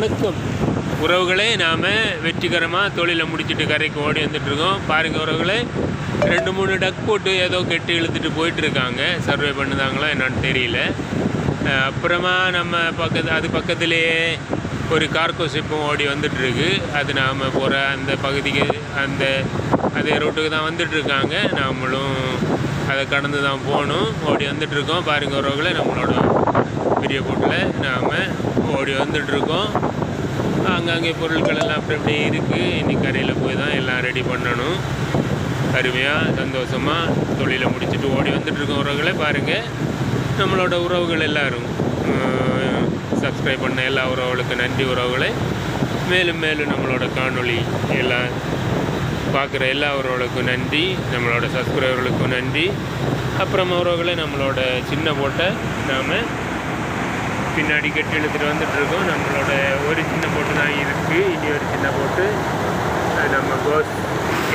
வணக்கம். உறவுகளே நாம் வெற்றிகரமாக தொழிலை முடிச்சுட்டு கரைக்கு ஓடி வந்துட்டுருக்கோம். பாருங்கள் உறவுகளே ரெண்டு மூணு டக் போட்டு ஏதோ கெட்டி இழுத்துட்டு போயிட்டுருக்காங்க. சர்வே பண்ணுதாங்களோ என்னான்னு தெரியல. அப்புறமா நம்ம பக்கத்து அது பக்கத்துலேயே ஒரு கார்கோ ஷிப்பும் ஓடி வந்துட்டுருக்கு. அது நாம் போகிற அந்த பகுதிக்கு அந்த அதே ரூட்டுக்கு தான் வந்துட்டுருக்காங்க. நாமளும் அதை கடந்து தான் போகணும். ஓடி வந்துட்டுருக்கோம். பாருங்கள் உறவுகளை நம்மளோட பெரிய போட்டில் நாம் ஓடி வந்துட்டுருக்கோம். அங்கங்கே பொருட்கள் எல்லாம் அப்படி அப்படியே இருக்குது இன்றைக்கி கரையில் போய் தான் எல்லாம் ரெடி பண்ணணும். அருமையாக சந்தோஷமாக தொழிலை முடிச்சுட்டு ஓடி வந்துட்டுருக்கோம் உறவுகளை. பாருங்கள் நம்மளோட உறவுகள் எல்லாரும். சப்ஸ்கிரைப் பண்ண எல்லா உறவுகளுக்கும் நன்றி உறவுகளை. மேலும் மேலும் நம்மளோட காணொளி எல்லாம் பார்க்குற எல்லா உறவுகளுக்கும் நன்றி. நம்மளோட சப்ஸ்கிரைபர்களுக்கும் நன்றி. அப்புறமா உறவுகளை நம்மளோட சின்ன போட்டை நாம் பின்னாடி கட்டி இழுத்துட்டு வந்துட்டு இருக்கோம் நம்மளோட ஒரு சின்ன போட்டு தான் இருக்குது இனி ஒரு சின்ன போட்டு அது நம்ம கோஸ்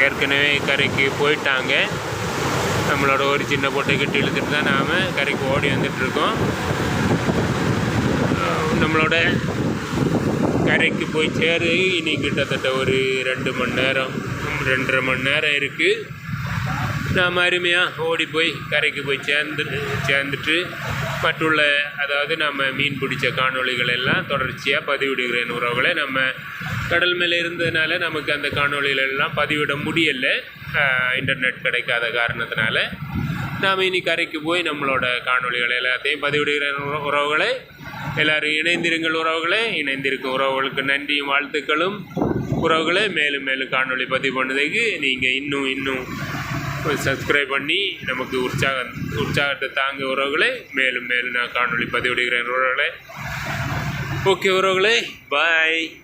ஏற்கனவே கரைக்கு போயிட்டாங்க. நம்மளோட ஒரு சின்ன போட்டை கட்டி இழுத்துட்டு தான் நாம் கரைக்கு ஓடி வந்துட்டுருக்கோம். நம்மளோட கரைக்கு போய் சேரு. இனி கிட்டத்தட்ட ஒரு ரெண்டு மணி நேரம் ரெண்டரை மணி நேரம் இருக்குது நாம் அருமையாக ஓடி போய் கரைக்கு போய் சேர்ந்து சேர்ந்துட்டு மற்றுள்ள அதாவது நம்ம மீன் பிடிச்ச காணொளிகள் எல்லாம் தொடர்ச்சியாக பதிவிடுகிறேன் உறவுகளை. நம்ம கடல் மேலே இருந்ததுனால நமக்கு அந்த காணொளிகள் எல்லாம் பதிவிட முடியலை. இன்டர்நெட் கிடைக்காத காரணத்தினால நாம் இனி கரைக்கு போய் நம்மளோட காணொலிகள் எல்லாத்தையும் பதிவிடுகிறேன் உறவுகளை. எல்லாரும் இணைந்திருங்கள் உறவுகளே. இணைந்திருக்கும் உறவுகளுக்கு நன்றியும் வாழ்த்துக்களும். உறவுகளே மேலும் மேலும் காணொளி பதிவு பண்ணதுக்கு நீங்கள் இன்னும் இன்னும் சப்ஸ்கிரைப் பண்ணி நமக்கு உற்சாகம் உற்சாகத்தை தாங்க உறவுகளே மேலும் மேலும் நான் காணொலி பதிவிடுகிறேன். உறவுகளே. ஓகே உறவுகளே. பாய்